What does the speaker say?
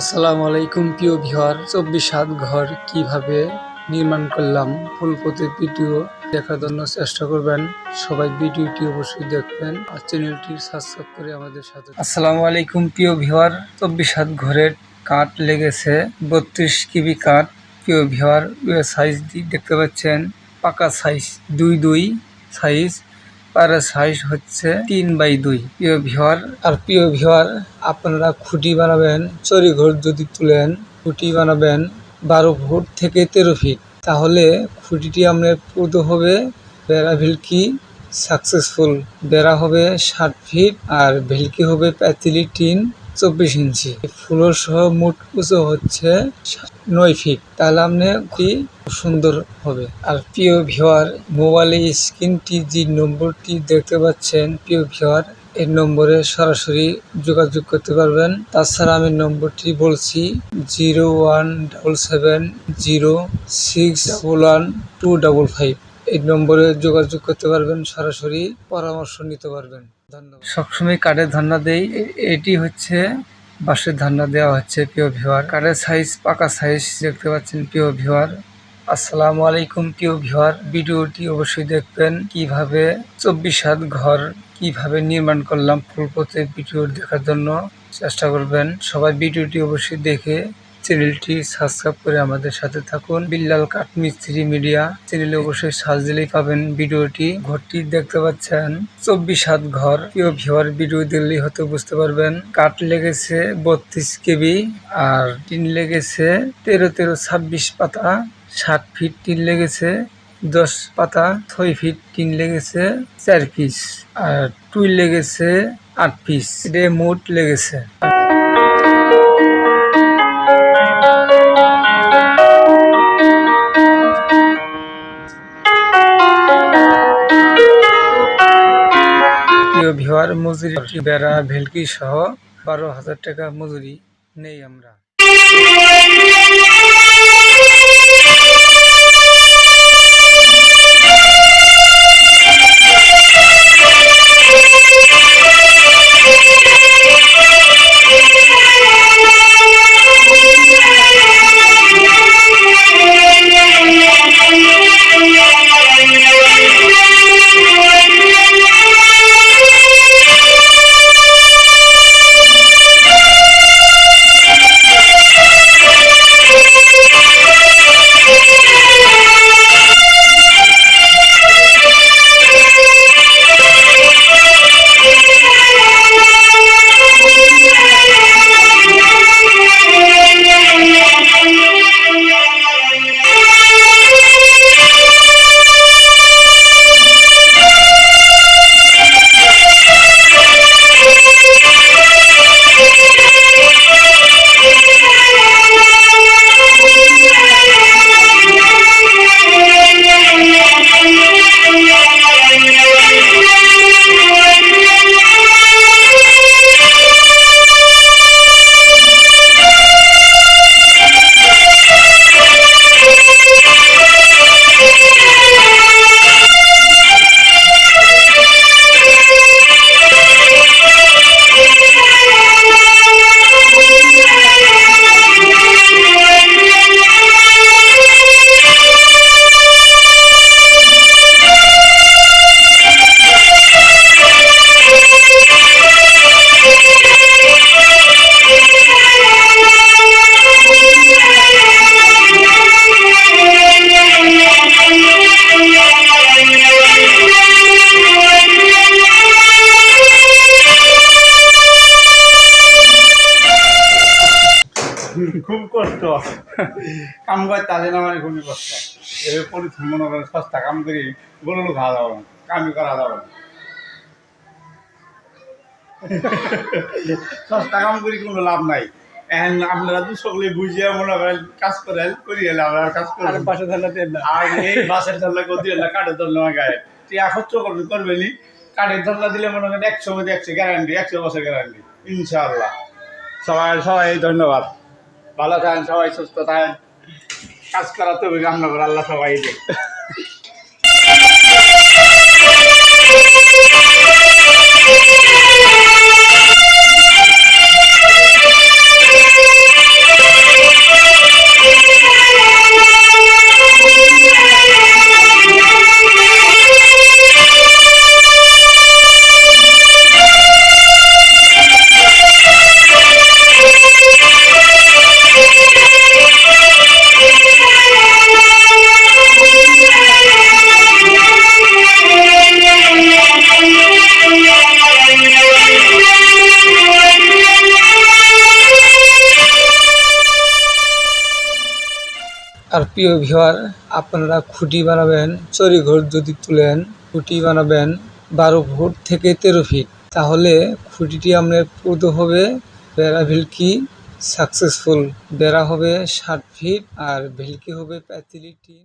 আসসালামু আলাইকুম, প্রিয় ভিউয়ার। চব্বিশ হাত ঘর কীভাবে নির্মাণ করলাম, ফুল প্রতি ভিডিও দেখার জন্য চেষ্টা করবেন। সবাই ভিডিওটি অবশ্যই দেখবেন আর চ্যানেলটি সাবস্ক্রাইব করে আমাদের সাথে আসসালামু আলাইকুম, প্রিয় ভিউয়ার। চব্বিশ হাত ঘরের কাঠ লেগেছে, বত্রিশ কিবি কাঠ। প্রিয় ভিউয়ার সাইজ দেখতে পাচ্ছেন, পাকা সাইজ দুই দুই সাইজ পার সাইজ হচ্ছে তিন বাই দুই। প্রিয় ভিওয়ার আর প্রিয় ভিওয়ার আপনারা খুঁটি বানাবেন চরি ঘর যদি তুলেন, খুঁটি বানাবেন বারো ফুট থেকে তেরো ফিট তাহলে খুঁটিটি আপনার পুরো হবে, বেড়া ভিলকি সাকসেসফুল বেড়া হবে ষাট ফিট আর ভেলকি হবে প্যাতিলি টিন। চব্বিশ ইঞ্চি। ফুলোর সহ মোট উঁচু হচ্ছে নয় ফিট। তাহলে আপনি কি সুন্দর হবে। আর প্রিয় ভিওয়ার মোবাইলে স্ক্রিনটি যে নম্বরটি দেখতে পাচ্ছেন, প্রিয় ভিওয়ার এই নম্বরে সরাসরি যোগাযোগ করতে পারবেন। তাছাড়া আমি নম্বরটি বলছি zero one double seven zero six double one two double five. এই নম্বরে যোগাযোগ করতে পারবেন, সরাসরি পরামর্শ নিতে পারবেন। ধন্যবাদ। সবসময় কার্ডের ধান্না দেই। এটি হচ্ছে বাঁশের ধান্না দেওয়া হচ্ছে প্রিয় ভিওয়ার কার্ডের সাইজ পাকা সাইজ দেখতে পাচ্ছেন প্রিয় ভিওয়ার আসসালামু আলাইকুম প্রিয় ভিওয়ার ভিডিওটি অবশ্যই দেখবেন। কীভাবে চব্বিশ হাত ঘর কীভাবে নির্মাণ করলাম ফুলপথে ভিডিও দেখার জন্য চেষ্টা করবেন। সবাই ভিডিওটি অবশ্যই দেখে চ্যানেলটি সাবস্ক্রাইব করে আমাদের সাথে থাকুন। বিল্লাল কাঠমিস্ত্রি মিডিয়া চ্যানেলে অবশ্যই সার্চ দিলেই পাবেন ভিডিওটি। ঘরটি দেখতে পাচ্ছেন, চব্বিশ হাত ঘর। প্রিয় ভিওয়ার ভিডিও দিলেই হয়তো বুঝতে পারবেন, কাঠ লেগেছে বত্রিশ কেবি আর টিন লেগেছে তেরো তেরো ছাব্বিশ পাতা, ষাট ফিট টিন লেগেছে, দশ পাতা, ছয় ফিট টিন লেগেছে, চার পিস আর টুই লেগেছে আট পিস এটা মোট লেগেছে। মজুরি বেড়া ভেলকি সহ বারো হাজার টাকা মজুরি নেই আমরা। খুব কষ্ট। কাম করে আসে না মানে খুবই কষ্ট। এর পরিশ্রম মনে করেন সস্তা কাম করি গরুর খাওয়া যাবে না কামই করা যাবে না সস্তা কাম করি কোনো লাভ নাই। এখন আপনারা তো সকলে বুঝিয়ে মনে করেন কাজ করেন করি এলে আমরা কাজ করি পাশে থাকলে দেন না আর এই বাসের ধরলা করতে এলে কাঠের ধরলা আমার গায়ে। তুই খরচ করবে করবেনি কাঠের ধরলা দিলে মনে করেন একশো মধ্যে একশো গ্যারান্টি একশো বছর গ্যারান্টি ইনশাআল্লাহ। সবাই সবাই ধন্যবাদ। ভালো থাকেন সবাই সুস্থ থাকেন। কাজ করাতে হবে কামনা করে আল্লাহ সবাই দেয় প্রিয় ভিওয়ার আপনারা খুঁটি বানাবেন চরিঘর যদি তুলেন, খুঁটি বানাবেন বারো ফুট থেকে তেরো ফিট। তাহলে খুঁটিটি আপনার পুরো হবে, বেড়া ভিলকি সাকসেসফুল বেড়া হবে ষাট ফিট আর ভিলকি হবে প্যাঁতিলি টিন